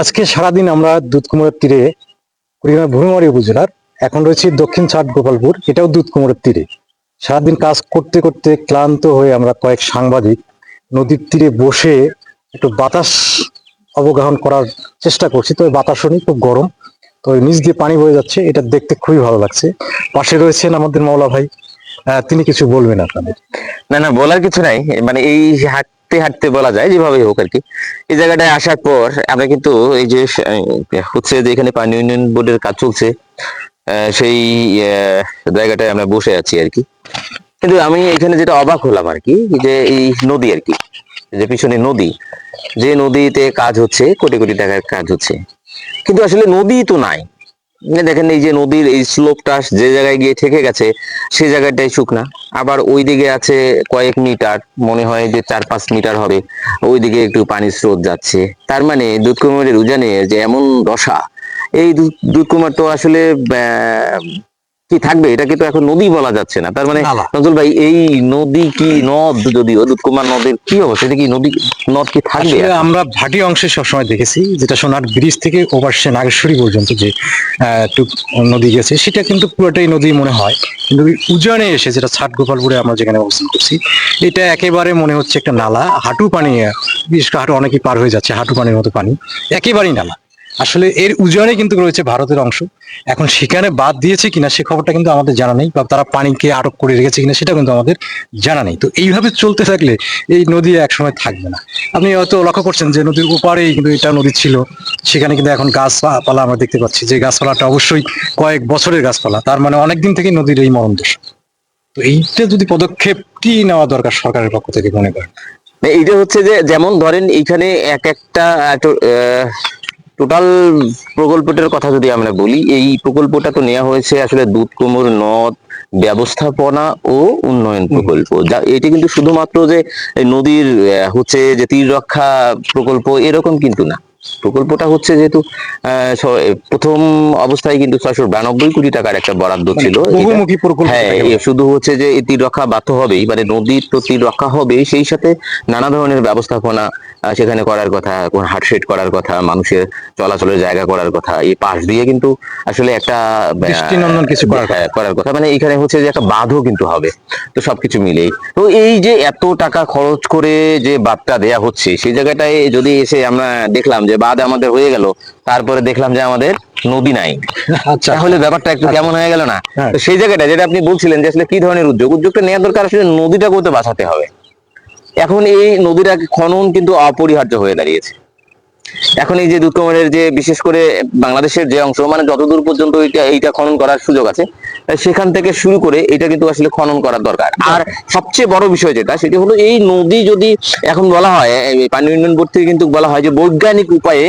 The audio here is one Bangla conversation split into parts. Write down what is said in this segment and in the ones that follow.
আজকে সারাদিন আমরা দুধকুমোরের তীরে কুড়িগ্রাম উপজেলার, এখন রয়েছে দক্ষিণ ছাট গোপালপুর, এটাও দুধকুমোরের তীরে। সারাদিন কাজ করতে করতে ক্লান্ত হয়ে আমরা কয়েক সাংবাদিক নদীর তীরে বসে একটু বাতাস অবগাহন করার চেষ্টা করছি। তবে বাতাসও নেই, খুব গরম। তো নিচ দিয়ে পানি বয়ে যাচ্ছে, এটা দেখতে খুবই ভালো লাগছে। পাশে রয়েছেন আমাদের মাওলা ভাই তিনি কিছু বলবেন আপনাদের। না না, বলার কিছু নাই। মানে এই হাঁটতে হাঁটতে বলা যায় যেভাবে হোক আর কি এই জায়গাটায় আসার পর আমরা কিন্তু এই যে হচ্ছে যে এখানে পানি উন্নয়ন বোর্ডের কাজ চলছে সেই জায়গাটায় আমরা বসে আছি আর কি কিন্তু আমি এখানে যেটা অবাক হলাম আর কি যে এই নদী আর কি যে পিছনে নদী, যে নদীতে কাজ হচ্ছে, কোটি কোটি টাকার কাজ হচ্ছে। কিন্তু আসলে নদী তো নাই। দেখেন এই যে নদীর এই স্লোপটা যে জায়গায় গিয়ে ঠেকে গেছে, সে জায়গাটাই শুকনা। আবার ওই দিকে আছে কয়েক মিটার, মনে হয় যে চার পাঁচ মিটার হবে। ওই দিকে একটু পানির স্রোত যাচ্ছে। তার মানে দুধকুমারের উজানে যে এমন দশা, এই দুধ- দুধকুমার তো আসলে কি থাকবে? এটাকে তো এখন নদী বলা যাচ্ছে না। তার মানে। নজরুল ভাই এই নদী কি নদ? যদিও দুধকুমার নদের কি অবস্থা? এটা কি নদী নদ কি থাকবে আমরা ভাটি অংশে সবসময় দেখেছি যেটা সোনার ব্রিজ থেকে ওপাশে নাগেশ্বরী পর্যন্ত যে নদী গেছে সেটা কিন্তু পুরোটাই নদী মনে হয়। কিন্তু উজানে এসে যেটা ছাট গোপালপুরে আমরা যেখানে অবস্থান করছি এটা একেবারে মনে হচ্ছে একটা নালা। হাঁটু পানি বিশেষ করে হাঁটু অনেকই পার হয়ে যাচ্ছে হাঁটু পানির মতো পানি। একেবারেই নালা। আসলে এর উজানে কিন্তু রয়েছে ভারতের অংশ। এখন সেখানে বাদ দিয়েছে কিনা সে খবরটা কিন্তু আমাদের জানা নেই, বা তারা পানিকে আটক করে রেখেছে কিনা সেটা কিন্তু আমাদের জানা নেই। তো এইভাবে চলতে থাকলে এই নদী একসময় থাকবে না। আপনি হয়তো লক্ষ্য করছেন যে নদীর ওপারেই কিন্তু এটা নদী ছিল। সেখানে কিন্তু এখন গাছপালা আমরা দেখতে পাচ্ছি যে গাছপালাটা অবশ্যই কয়েক বছরের গাছপালা। তার মানে অনেকদিন থেকেই নদীর এই মরণ দোষ। তো এইটা যদি পদক্ষেপটি নেওয়া দরকার সরকারের পক্ষ থেকে মনে করেন। এইটা হচ্ছে যে যেমন ধরেন এইখানে এক একটা টোটাল প্রকল্পটার কথা যদি আমরা বলি এই প্রকল্পটা তো নেওয়া হয়েছে আসলে দুধ কোমর নদ ব্যবস্থাপনা ও উন্নয়ন প্রকল্প। যা এটি কিন্তু শুধুমাত্র যে নদীর হচ্ছে যে তীর রক্ষা প্রকল্প এরকম কিন্তু না। প্রকল্পটা হচ্ছে যেহেতু প্রথম অবস্থায় কিন্তু ছয়শো বিরানব্বই কোটি টাকার একটা বরাদ্দ ছিল। বহুমুখী প্রকল্প হ্যাঁ। শুধু হচ্ছে যে এই রক্ষা বাধ্য হবেই মানে নদীর তো তীর রক্ষা হবে সেই সাথে নানা ধরনের ব্যবস্থাপনা সেখানে করার কথা কোন হাটশেড করার কথা মানুষের চলাচলের জায়গা করার কথা এই পাশ দিয়ে কিন্তু আসলে একটা কিছু করার হ্যাঁ, করার কথা। মানে এখানে হচ্ছে যে একটা বাঁধও কিন্তু হবে তো সবকিছু মিলেই। তো এই যে এত টাকা খরচ করে যে বাঁধটা দেয়া হচ্ছে সেই জায়গাটায় যদি এসে আমরা দেখলাম যে বাঁধ আমাদের হয়ে গেল তারপরে দেখলাম যে আমাদের নদী নাই। আচ্ছা। তাহলে ব্যাপারটা একটু কেমন হয়ে গেল না? হ্যাঁ। তো সেই জায়গাটা যেটা আপনি বলছিলেন যে আসলে কি ধরনের উদ্যোগ উদ্যোগটা নেওয়া দরকার আসলে নদীটা করতে বাঁচাতে হবে। এখন এই নদীটা খনন কিন্তু অপরিহার্য হয়ে দাঁড়িয়েছে। এখন এই যে দুধকুমারের যে, বিশেষ করে বাংলাদেশের যে অংশ মানে যতদূর পর্যন্ত এইটা এইটা খনন করার সুযোগ আছে সেখান থেকে শুরু করে এটা কিন্তু আসলে খনন করার দরকার। আর সবচেয়ে বড় বিষয় যেটা, সেটি হলো এই নদী যদি এখন বলা হয় পানি উন্নয়ন বোর্ড থেকে কিন্তু বলা হয় যে, বৈজ্ঞানিক উপায়ে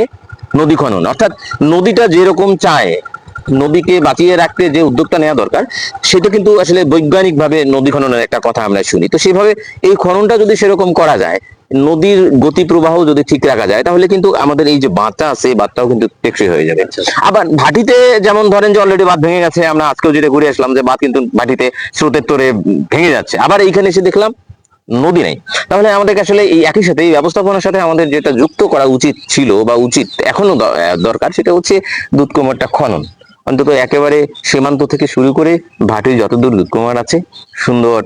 নদী খনন। অর্থাৎ নদীটা যেরকম চায়, নদীকে বাঁচিয়ে রাখতে যে উদ্যোগটা নেওয়া দরকার, সেটা কিন্তু আসলে বৈজ্ঞানিক ভাবে নদী খননের একটা কথা আমরা শুনি। তো সেইভাবে এই খননটা যদি সেরকম করা যায় নদীর গতি প্রবাহ যদি ঠিক রাখা যায় তাহলে কিন্তু আমাদের এই যে বাঁধটা আছে বাঁধটাও কিন্তু টেকসই হয়ে যাবে। আবার ভাটিতে যেমন ধরেন যে অলরেডি বাঁধ ভেঙে গেছে আমরা আজকেও যেটা ঘুরে আসলাম যে বাঁধ কিন্তু ভাটিতে স্রোতের তোরে ভেঙে যাচ্ছে। আবার এইখানে এসে দেখলাম নদী নেই। তাহলে আমাদেরকে আসলে এই একই সাথে এই ব্যবস্থাপনার সাথে আমাদের যেটা যুক্ত করা উচিত ছিল বা উচিত এখনও দরকার সেটা হচ্ছে দুধকুমারটা খনন। অন্তত একেবারে সীমান্ত থেকে শুরু করে ভাটির যতদূর দুধকুমার আছে সুন্দর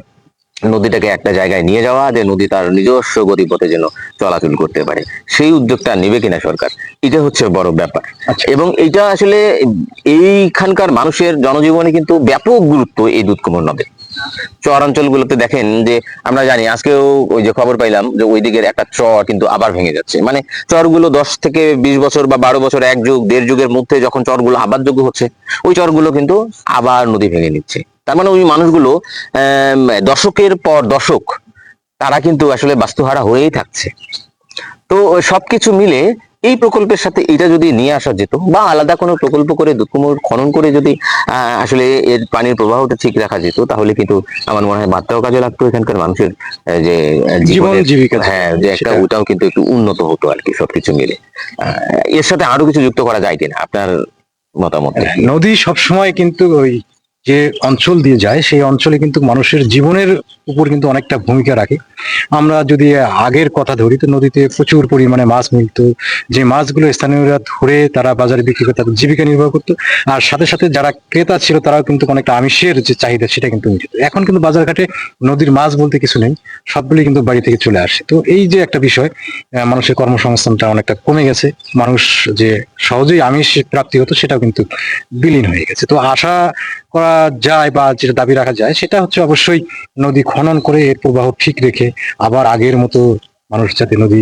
নদীটাকে একটা জায়গায় নিয়ে যাওয়া যে নদী তার নিজস্ব গতিপথে যেন চলাচল করতে পারে। সেই উদ্যোগটা নেবে কিনা সরকার? এটা হচ্ছে বড় ব্যাপার। আচ্ছা। এবং এটা আসলে এইখানকার মানুষের জনজীবনে কিন্তু ব্যাপক গুরুত্ব এই দুধকুমার নদের চরাঞ্চল গুলোতে দেখেন যে আমরা জানি আজকেও ওই যে খবর পাইলাম যে ওই দিকের একটা চর কিন্তু আবার ভেঙে যাচ্ছে। মানে চরগুলো দশ থেকে বিশ বছর বা বারো বছর এক যুগ দেড় যুগের মধ্যে যখন চরগুলো আবার যোগ্য হচ্ছে ওই চরগুলো কিন্তু আবার নদী ভেঙে নিচ্ছে। তার মানে ওই মানুষগুলো আহ দশকের পর দশক তারা কিন্তু আসলে বাস্তুহারা হয়েই থাকছে। তো সবকিছু মিলে এই প্রকল্পের সাথে এটা যদি নিয়ে আসা যেত বা আলাদা কোনো প্রকল্প করে দুকুমোর খনন করে যদি আসলে এর পানির প্রবাহটা ঠিক রাখা যেত তাহলে কিন্তু আমার মনে হয় বার্তাও কাজে লাগতো এখানকার মানুষের যে জীবন জীবিকা। হ্যাঁ যে একটা ওটাও কিন্তু একটু উন্নত হতো আর কি সবকিছু মিলে। আহ, এর সাথে আরও কিছু যুক্ত করা যায় কিনা আপনার মতামত? নদী সবসময় কিন্তু ওই যে অঞ্চল দিয়ে যায়, সেই অঞ্চলে কিন্তু মানুষের জীবনের উপর কিন্তু অনেকটা ভূমিকা রাখে। আমরা যদি আগের কথা ধরি, তো নদীতে প্রচুর পরিমাণে মাছ মিলতো। যে মাছগুলো স্থানীয়রা ধরে তারা বাজারে বিক্রি করে তাদের জীবিকা নির্বাহ করতো। আর সাথে সাথে যারা ক্রেতা ছিল, তারাও কিন্তু অনেকটা আমিষের যে চাহিদা, সেটা কিন্তু মিটিত। এখন কিন্তু বাজারঘাটে নদীর মাছ বলতে কিছু নেই, সবগুলি কিন্তু বাড়ি থেকে চলে আসে। তো এই যে একটা বিষয় মানুষের কর্মসংস্থানটা অনেকটা কমে গেছে। মানুষ যে সহজেই আমিষ প্রাপ্তি হতো, সেটাও কিন্তু বিলীন হয়ে গেছে। তো আশা করা যায় বা যেটা দাবি রাখা যায়, সেটা হচ্ছে অবশ্যই নদী খনন করে এর প্রবাহ ঠিক রেখে আবার আগের মতো মানুষ যাতে নদী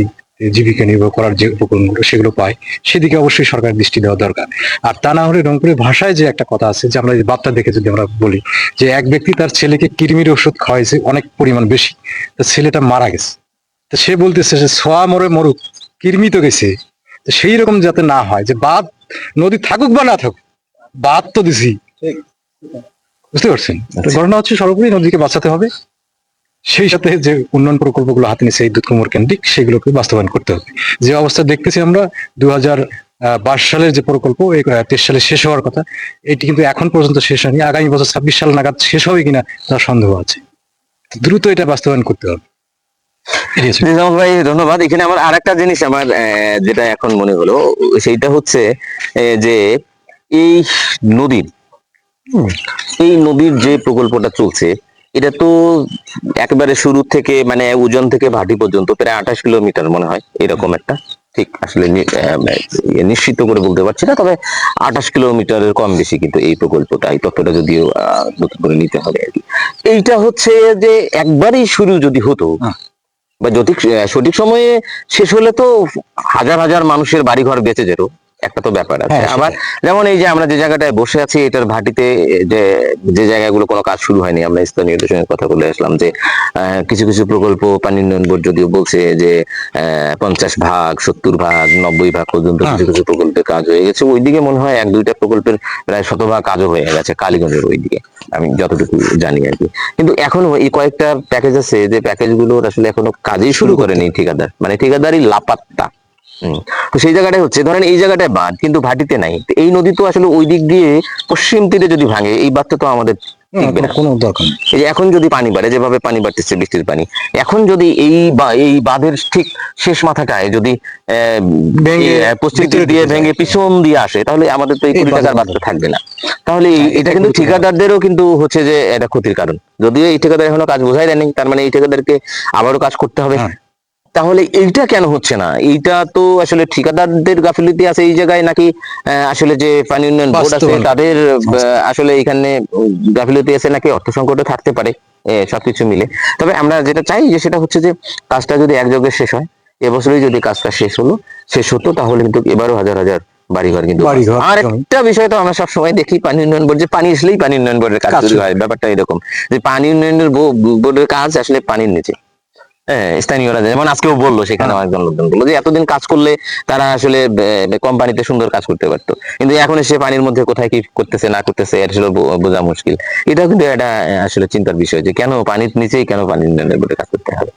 জীবিকা নির্বাহ করার যে উপকরণগুলো সেগুলো পায়, সেদিকে অবশ্যই সরকার দৃষ্টি দেওয়া দরকার। আর তা না হলে রংপুরের ভাষায় যে একটা কথা আছে, যে আমরা বার্তা দেখে যদি আমরা বলি, যে এক ব্যক্তি তার ছেলেকে কৃমির ওষুধ খাওয়াইছে অনেক পরিমাণ বেশি, তো ছেলেটা মারা গেছে। তো সে বলতেছে যে সোয়া মরে মরুক, কৃমি তো গেছে। সেই রকম যাতে না হয়, যে বাদ, নদী থাকুক বা না থাকুক, বাদ তো দিছি। বুঝতে পারছেন? তো ঘটনা হচ্ছে সর্বোপরি নদীকে বাঁচাতে হবে। সেই সাথে যে উন্নয়ন প্রকল্পগুলো হাতে নিচ্ছে এই দুধকুমোর কেন্দ্রিক সেগুলোকে বাস্তবায়ন করতে হবে। যে অবস্থা দেখতেছি আমরা দু বাইশ সালের যে প্রকল্প তেইশ সালে শেষ হওয়ার কথা এটি কিন্তু এখন পর্যন্ত শেষ হয়নি। আগামী বছর ছাব্বিশ সাল নাগাদ শেষ হবে কিনা তার সন্দেহ আছে। দ্রুত এটা বাস্তবায়ন করতে হবে। ভাই ধন্যবাদ। এখানে আমার আর একটা জিনিস আমার আহ, যেটা এখন মনে হলো সেইটা হচ্ছে যে এই নদীর এই নদীর যে প্রকল্পটা চলছে এটা তো একেবারে শুরু থেকে মানে ওজন থেকে ভাটি পর্যন্ত প্রায় আঠাশ কিলোমিটার মনে হয় এরকম একটা। ঠিক আসলে নিশ্চিত করে বলতে পারছি না তবে আঠাশ কিলোমিটারের কম বেশি কিন্তু এই প্রকল্পটা এই তথ্যটা যদিও আহ, নতুন করে নিতে হবে আর কি। এইটা হচ্ছে যে একবারই শুরু যদি হতো বা যদি সঠিক সময়ে শেষ হলে তো হাজার হাজার মানুষের বাড়িঘর বেঁচে যেত একটা তো ব্যাপার আছে। হ্যাঁ, আবার যেমন এই যে আমরা যে জায়গাটায় বসে আছি এটার ভাটিতে যে যে জায়গাগুলো কোনো কাজ শুরু হয়নি আমরা স্থানীয়দের সঙ্গে কথা বলে আসলাম যে কিছু কিছু প্রকল্প পানি উন্নয়ন বোর্ড যদিও বলছে যে পঞ্চাশ ভাগ সত্তর ভাগ নব্বই ভাগ পর্যন্ত হ্যাঁ। কিছু কিছু প্রকল্পের কাজ হয়ে গেছে। ওইদিকে মনে হয় এক দুইটা প্রকল্পের প্রায় শতভাগ কাজও হয়ে গেছে কালীগঞ্জের ওইদিকে। আমি যতটুকু জানি আর কি। কিন্তু এখনও এই কয়েকটা প্যাকেজ আছে যে প্যাকেজগুলোর আসলে এখনও কাজই শুরু করেনি ঠিকাদার। মানে ঠিকাদারই লাপাত্তা। তো সেই জায়গাটায় হচ্ছে ধরেন এই জায়গাটায় বাঁধ কিন্তু ভাটিতে নাই। এই নদী তো আসলে ওই দিক দিয়ে পশ্চিম তীরে যদি ভাঙে এই বাঁধটা তো আমাদের কোনো- দরকার এই যে এখন যদি পানি বাড়ে যেভাবে পানি বাড়তেছে বৃষ্টির পানি এখন যদি এই বা- এই বাঁধের ঠিক শেষ মাথাটায় যদি পশ্চিম দিয়ে ভেঙে পিছন দিয়ে আসে তাহলে আমাদের তো এই কুড়ি টাকার বাঁধটা থাকবে না। তাহলে হ্যাঁ, এটা এটা কিন্তু ঠিকাদারদেরও কিন্তু হচ্ছে যে এটা ক্ষতির কারণ। যদিও এই ঠিকাদার এখনও কাজ বোঝাই দেয়নি তার মানে এই ঠিকাদারকে আবারও কাজ করতে হবে। হ্যাঁ। তাহলে এইটা কেন হচ্ছে না? এইটা তো আসলে ঠিকাদারদের গাফিলতি আছে এই জায়গায় নাকি আহ, আসলে যে পানি উন্নয়ন বোর্ড আছে তাদের আসলে এখানে গাফিলতি আছে নাকি? অর্থ সংকটও থাকতে পারে সবকিছু মিলে। তবে আমরা যেটা চাই যে সেটা হচ্ছে যে কাজটা যদি একযোগে শেষ হয় এবছরই যদি কাজটা শেষ হলো শেষ হতো তাহলে কিন্তু এবারও হাজার হাজার বাড়িঘর কিন্তু আর একটা বিষয় তো আমরা সবসময় দেখি পানি উন্নয়ন বোর্ড যে পানি আসলেই পানি উন্নয়ন বোর্ডের কাজ শুরু। হয় ব্যাপারটা এরকম। যে পানি উন্নয়নের বো- বোর্ডের কাজ আসলে পানির নিচে। স্থানীয়রা যেমন আজকেও বলল সেখানে হ্যাঁ। একজন লোকজন বলল যে এতদিন কাজ করলে তারা আসলে কোম্পানিতে সুন্দর কাজ করতে পারতো। কিন্তু এখন সে পানির মধ্যে কোথায় কি করতেছে না করতেছে আসলে বোঝা মুশকিল। এটাও কিন্তু আহ, আসলে চিন্তার বিষয় যে কেন পানির নিচেই কেন পানি উন্নয়নের বোর্ডে কাজ করতে হবে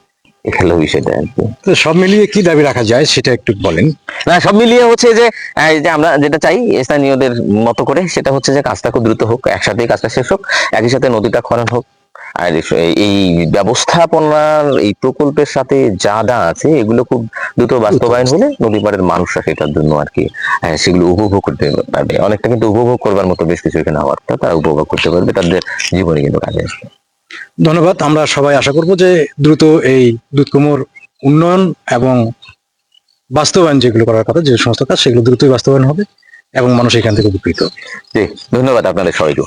এটা বিষয়টা তো সব মিলিয়ে কি দাবি রাখা যায় সেটা একটু বলেন। না সব মিলিয়ে হচ্ছে যে যে আমরা যেটা চাই স্থানীয়দের মতো করে সেটা হচ্ছে যে কাজটা খুব দ্রুত হোক একসাথেই কাজটা শেষ হোক একই সাথে নদীটা খনন হোক। আর এই- ব্যবস্থাপনার এই প্রকল্পের সাথে যা যা আছে এগুলো খুব দ্রুত বাস্তবায়ন হলে নদী পাড়ের মানুষরা সেটার জন্য আর কি আহ, সেগুলো উপভোগ করতে পারবে। অনেকটা কিন্তু উপভোগ করবার মতো বেশ কিছু এখানে হওয়ার তারা উপভোগ করতে পারবে তাদের জীবনে কিন্তু কাজে আসবে। ধন্যবাদ। আমরা সবাই আশা করব যে দ্রুত এই দুধকুমোর উন্নয়ন এবং বাস্তবায়ন যেগুলো করার কথা যে সমস্ত কাজ সেগুলো দ্রুতই বাস্তবায়ন হবে এবং মানুষ এখান থেকে উপকৃত জি, ধন্যবাদ আপনাদের সবাইকে।